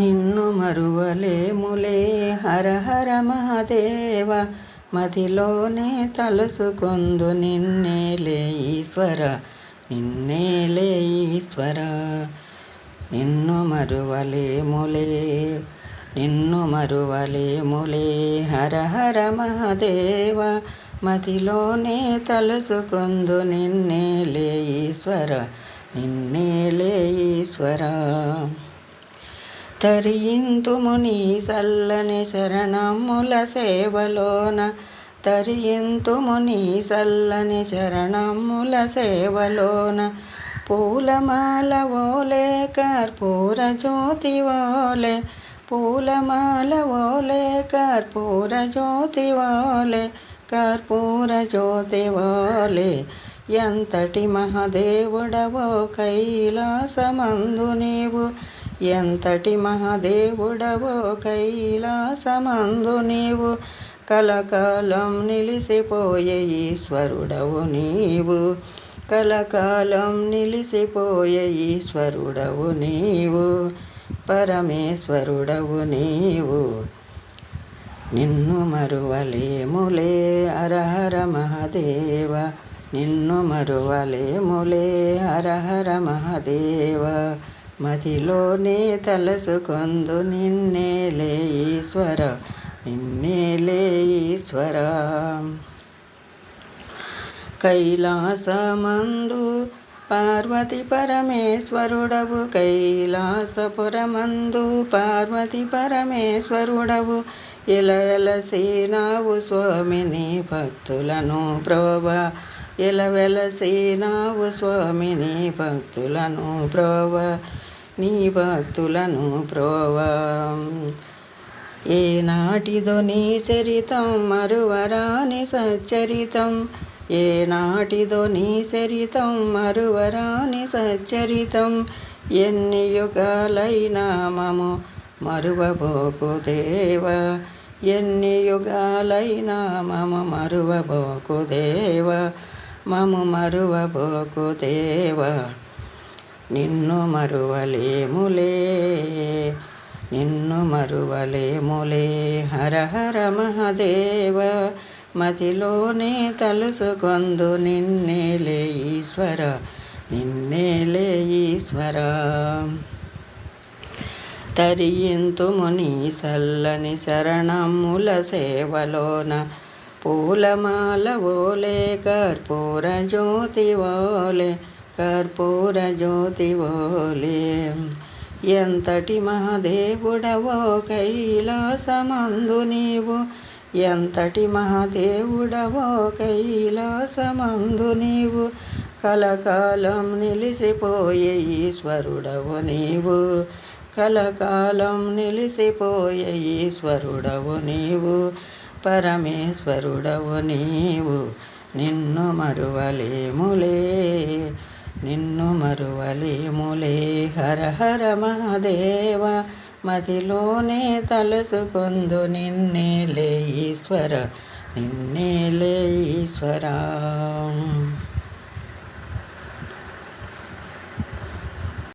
నిన్ను మరువలేములే. హర హర మహాదేవ మదిలోనే తలుసుకొందు నిన్నేలే ఈశ్వర నిన్నేలే ఈశ్వర. నిన్ను మరువలేములే నిన్ను మరువలేములే. హర హర మహాదేవ మదిలోనే తలుసుకొందు నిన్నేలే ఈశ్వర నిన్నేలే ఈశ్వర. తరియింతుము నీ సల్లని శరణముల సేవలోన. తరియింతుము నీ సల్లని శరణముల సేవలోన. పూలమాల ఓలే కర్పూర జ్యోతి ఓలే. పూలమాల ఓలే కర్పూర జ్యోతి ఓలే. కర్పూర జ్యోతి ఓలే. ఎంతటి మహాదేవుడవో కైలాసమందు నీవు. ఎంతటి మహాదేవుడవో కైలాసమందు నీవు కలకాలం నిలిసిపోయే ఈశ్వరుడవు నీవు. కలకాలం నిలిసిపోయే ఈశ్వరుడవు నీవు. పరమేశ్వరుడవు నీవు. నిన్ను మరువలేములే అరహర మహాదేవ. నిన్ను మరువలేములే అరహర మహాదేవ. మదిలోనే తలసుకొందు నిన్నేలే ఈశ్వర నిన్నేలే ఈశ్వర. కైలాసమందు పార్వతి పరమేశ్వరుడవు కైలాసపురమందు పార్వతి పరమేశ్వరుడవు. ఇలవెలసీనావు స్వామిని భక్తులను ప్రోభా ఇలవెలసీనావు స్వామిని భక్తులను ప్రోభా నీ భక్తులను ప్రోవా. ఏనాటిదో నీ చరితం మరువరాని సచ్చరితం. ఏనాటిదో నీ చరితం మరువరాని సచ్చరితం. ఎన్ని యుగాలైనా మము మరువబోకు దేవ. ఎన్ని యుగాలైనా మమ మరువబోకు దేవ. మము మరువబోకు దేవ. నిన్ను మరువలేములే. నిన్ను మరువలేములే. హర హర మహదేవ మతిలోనే తలుసుకొందు నిన్నేలే ఈశ్వర నిన్నేలే ఈశ్వర. తరియింతు ముని సల్లని శరణముల సేవలోన పూలమాల ఓలే కర్పూర జ్యోతి ఓలే. కర్పూర జ్యోతి ఓలే ఎంతటి మహాదేవుడవో కైలాసమందు నీవు. ఎంతటి మహాదేవుడవో కైలాసమందు నీవు. కలకాలం నిలిసిపోయే ఈశ్వరుడవు నీవు. కలకాలం నిలిసిపోయే ఈశ్వరుడవు నీవు. పరమేశ్వరుడవు నీవు. నిన్ను మరువలేములే. నిన్ను మరువలేములే. హర హర మహాదేవ మదిలోనే తలుసుకొందు నిన్నేలే ఈశ్వర నిన్నేలే ఈశ్వరా.